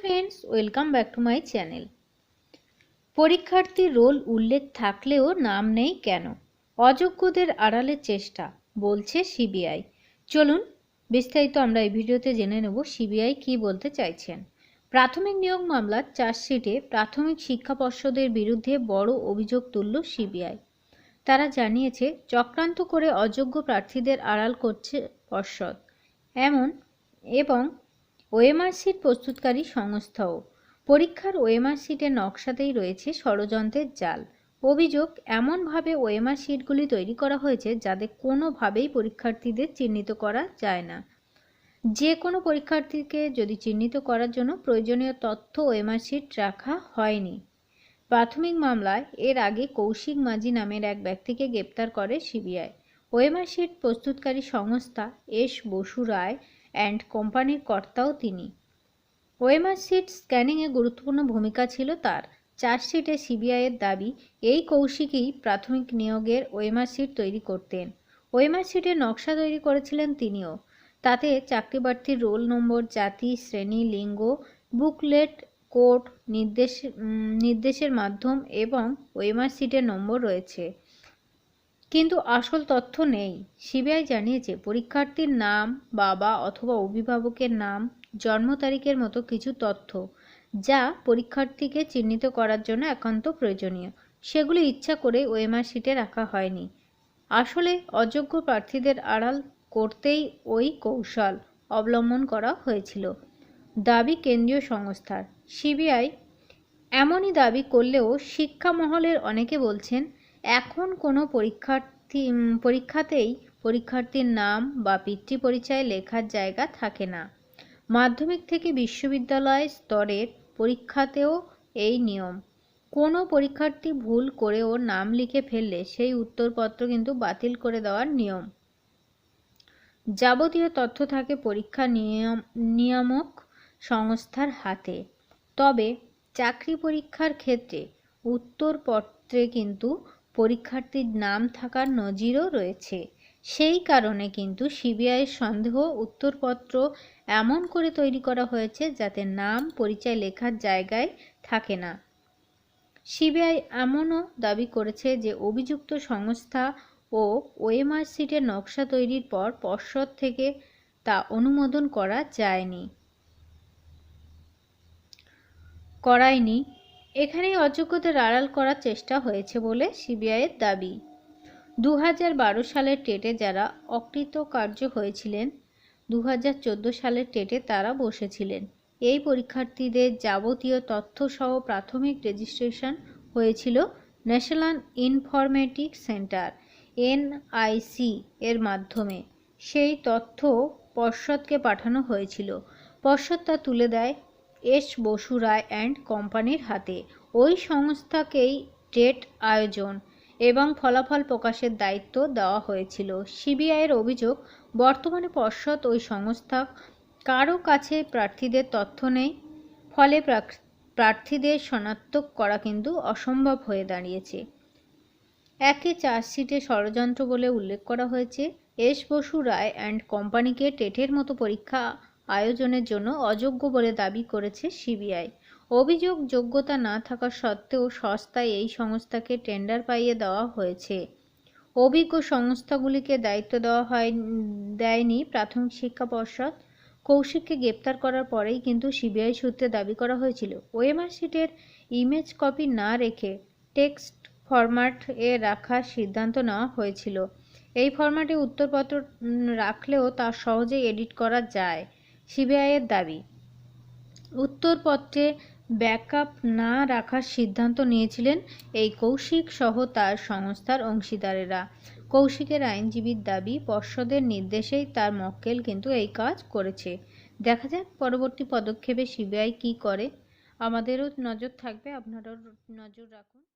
Friends welcome back to my channel পরীক্ষার্থীর roll উল্লেখ থাকলেও নাম নেই কেন? অযোগ্যদের আড়ালের চেষ্টা, বলছে সিবিআই চলুন, বিস্তারিত আমরা এই ভিডিওতে জেনে নেব সিবিআই কি বলতে চাইছেন। প্রাথমিক নিয়োগ মামলার চার্জশিটে প্রাথমিক শিক্ষা পর্ষদের বিরুদ্ধে বড় অভিযোগ তুলল সিবিআই তারা জানিয়েছে, চক্রান্ত করে অযোগ্য প্রার্থীদের আড়াল করছে পর্ষদ। এমন, এবং ওএমআর সিট প্রস্তুতকারী সংস্থাও। পরীক্ষার ওএমআর সিটের নকশাতেই রয়েছে ষড়যন্ত্রের জাল। অভিযোগ, এমনভাবে ওএমআর সিটগুলি তৈরি করা হয়েছে যাতে কোনোভাবেই পরীক্ষার্থীদের চিহ্নিত করা যায় না। যে কোনো পরীক্ষার্থীকে যদি চিহ্নিত করার জন্য প্রয়োজনীয় তথ্য ওএমআর সিট রাখা হয়নি। প্রাথমিক মামলায় এর আগে কৌশিক মাঝি নামের এক ব্যক্তিকে গ্রেপ্তার করে সিবিআই। ওএমআর সিট প্রস্তুতকারী সংস্থা এস বসু রায় অ্যান্ড কোম্পানির কর্তাও তিনি। ওয়েমার সিট স্ক্যানিংয়ে গুরুত্বপূর্ণ ভূমিকা ছিল তার। চার্জশিটে সিবিআইয়ের দাবি, এই কৌশিকই প্রাথমিক নিয়োগের ওয়েমার সিট তৈরি করতেন। ওয়েমার সিটের নকশা তৈরি করেছিলেন তিনিও। তাতে চাকরি প্রার্থীর রোল নম্বর, জাতি, শ্রেণি, লিঙ্গ, বুকলেট, কোড, নির্দেশ নির্দেশের মাধ্যম এবং ওয়েমার সিটের নম্বর রয়েছে। কিন্তু আসল তথ্য নেই। সিবিআই জানিয়েছে, পরীক্ষার্থীর নাম, বাবা অথবা অভিভাবকের নাম, জন্ম তারিখের মতো কিছু তথ্য, যা পরীক্ষার্থীকে চিহ্নিত করার জন্য একান্ত প্রয়োজনীয়। সেগুলি ইচ্ছা করে ওএমআর শিটে রাখা হয়নি। আসলে অযোগ্য প্রার্থীদের আড়াল করতেই ওই কৌশল অবলম্বন করা হয়েছিল। দাবি কেন্দ্রীয় সংস্থার। সিবিআই এমনই দাবি করলেও শিক্ষা মহলের অনেকে বলছেন এখন কোনো পরীক্ষার্থী পরীক্ষাতেই পরীক্ষার্থীর নাম বা পিতৃ পরিচয় লেখার জায়গা থাকে না। মাধ্যমিক থেকে বিশ্ববিদ্যালয় স্তরের পরীক্ষাতেও এই নিয়ম। কোনো পরীক্ষার্থী ভুল করেও নাম লিখে ফেললে সেই উত্তরপত্র কিন্তু বাতিল করে দেওয়ার নিয়ম। যাবতীয় তথ্য থাকে পরীক্ষা নিয়ম, নিয়ামক সংস্থার হাতে। তবে চাকরি পরীক্ষার ক্ষেত্রে উত্তরপত্রে কিন্তু পরীক্ষার্থীর নাম থাকার নজিরও রয়েছে। সেই কারণে কিন্তু সিবিআইয়ের সন্দেহ, উত্তরপত্র এমন করে তৈরি করা হয়েছে যাতে নাম, পরিচয় লেখার জায়গায় থাকে না। সিবিআই এমনও দাবি করেছে যে অভিযুক্ত সংস্থা ও ওএমআর সিটের নকশা তৈরির পর পর্ষদ থেকে তা অনুমোদন করা যায়নি। করায়নি। এখানেই অযোগ্যদের আড়াল করার চেষ্টা হয়েছে বলে সিবিআইয়ের দাবি। দু হাজার বারো সালের টেটে যারা অকৃতকার্য হয়েছিলেন দু হাজার চোদ্দ সালের টেটে তারা বসেছিলেন। এই পরীক্ষার্থীদের যাবতীয় তথ্যসহ প্রাথমিক রেজিস্ট্রেশন হয়েছিল ন্যাশনাল ইনফরমেটিক সেন্টার, এনআইসি, এর মাধ্যমে। সেই তথ্য পর্ষদকে পাঠানো হয়েছিল। পর্ষদ তা তুলে দেয় এস বসু রায় অ্যান্ড কোম্পানির হাতে। ওই সংস্থাকেই টেট আয়োজন এবং ফলাফল প্রকাশের দায়িত্ব দেওয়া হয়েছিল। সিবিআইয়ের অভিযোগ, বর্তমানে পর্ষদ ওই সংস্থা কারও কাছে প্রার্থীদের তথ্য নেই, ফলে প্রার্থীদের শনাক্ত করা কিন্তু অসম্ভব হয়ে দাঁড়িয়েছে। একে চার্জশিটে ষড়যন্ত্র বলে উল্লেখ করা হয়েছে, এস বসু রায় অ্যান্ড কোম্পানিকে টেটের মতো পরীক্ষা আয়োজনের জন্য অযোগ্য বলে দাবি করেছে সিবিআই। অভিযোগ যোগ্যতা না থাকা সত্ত্বেও সস্তায় এই সংস্থাকে টেন্ডার পাইয়ে দেওয়া হয়েছে। অভিজ্ঞ সংস্থাগুলিকে দায়িত্ব দেওয়া হয়, দেয়নি প্রাথমিক শিক্ষা পর্ষদ। কৌশিককে গ্রেপ্তার করার পরেই কিন্তু সিবিআই সূত্রে দাবি করা হয়েছিল। ওএমআর শিটের ইমেজ কপি না রেখে টেক্সট ফরম্যাট এ রাখার সিদ্ধান্ত নেওয়া হয়েছিল। এই ফরম্যাটে উত্তরপত্র রাখলেও তা সহজেই এডিট করা যায়। সিবিআইয়ের দাবি। উত্তরপত্রে ব্যাকআপ না রাখার সিদ্ধান্ত নিয়েছিলেন এই কৌশিক সহ তার সংস্থার অংশীদারেরা। কৌশিকের আইনজীবীর দাবি, পর্ষদের নির্দেশেই তার মক্কেল কিন্তু এই কাজ করেছে। দেখা যাক পরবর্তী পদক্ষেপে সিবিআই কি করে। আমাদেরও নজর থাকবে আপনারাও নজর রাখুন।